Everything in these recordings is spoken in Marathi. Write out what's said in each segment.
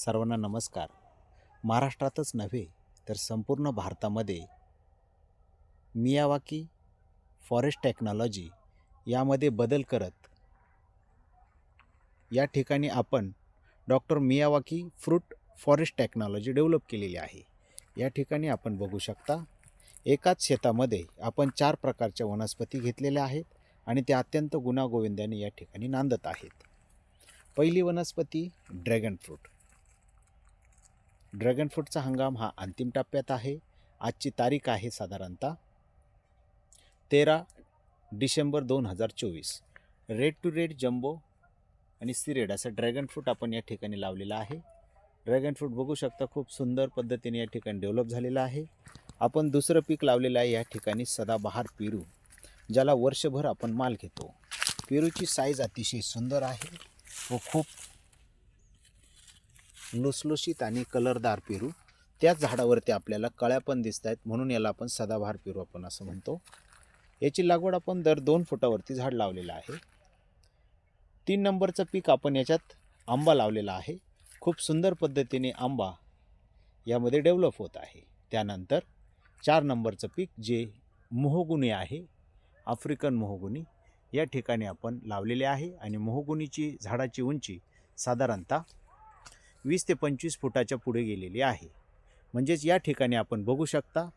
सर्वांना नमस्कार. महाराष्ट्रातच नव्हे तर संपूर्ण भारतामध्ये मियावाकी फॉरेस्ट टेक्नॉलॉजी यामध्ये बदल करत या ठिकाणी आपण doctor Miyawaki fruit forest technology develop केलेली आहे. या ठिकाणी आपण बघू शकता एकाच शेतामध्ये आपण चार प्रकारच्या वनस्पती घेतलेल्या आहेत आणि त्या अत्यंत गुणागोविंदाने या ठिकाणी नांदत आहेत. पहिली वनस्पती ड्रॅगन फ्रूट. ड्रॅगन फ्रूटचा हंगाम हा अंतिम टप्प्यात आहे. आजची तारीख आहे साधारणतः तेरा डिसेंबर दोन हजार चोवीस. रेड टू रेड जम्बो आणि सिरेड असं ड्रॅगन फ्रूट आपण या ठिकाणी लावलेला आहे. ड्रॅगन फ्रूट बघू शकता खूप सुंदर पद्धतीने या ठिकाणी डेव्हलप झालेलं आहे. आपण दुसरं पीक लावलेलं आहे या ठिकाणी सदाबहार पेरू ज्याला वर्षभर आपण माल घेतो. पेरूची साईज अतिशय सुंदर आहे व खूप लुसलुशीत आणि कलरदार पेरू. त्याच झाडावरती आपल्याला कळ्या पण दिसत आहेत म्हणून याला आपण सदाबहार पेरू आपण असं म्हणतो. याची लागवड आपण दर दोन फुटावरती झाड लावलेलं आहे. तीन नंबरचं पीक आपण याच्यात आंबा लावलेला आहे. खूप सुंदर पद्धतीने आंबा यामध्ये डेव्हलप होत आहे. त्यानंतर चार नंबरचं पीक जे मोहगुणी आहे आफ्रिकन मोहगुणी या ठिकाणी आपण लावलेले आहे. आणि मोहगुनीची झाडाची उंची साधारणतः वीस ते पंचवीस फुटाच्या पुढे गेलेली आहे. म्हणजेच या ठिकाणी आपण बघू शकता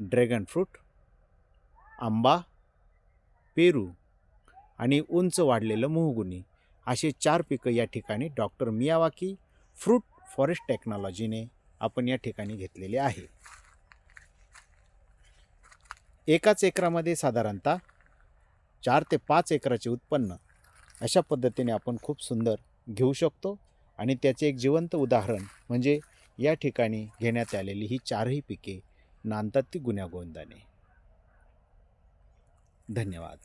ड्रॅगन फ्रूट आंबा पेरू आणि उंच वाढलेलं मोहगुनी असे चार पिकं या ठिकाणी डॉक्टर मियावाकी फ्रूट फॉरेस्ट टेक्नॉलॉजीने आपण या ठिकाणी घेतलेले आहे. एकाच एकरामध्ये साधारणतः चार ते पाच एकराचे उत्पन्न अशा पद्धतीने आपण खूप सुंदर घेऊ शकतो. आणि त्याचे एक जिवंत उदाहरण म्हणजे या ठिकाणी घेण्यात आलेली ही चारही पिके नांदतात ती गुण्यागोविंदाने धन्यवाद.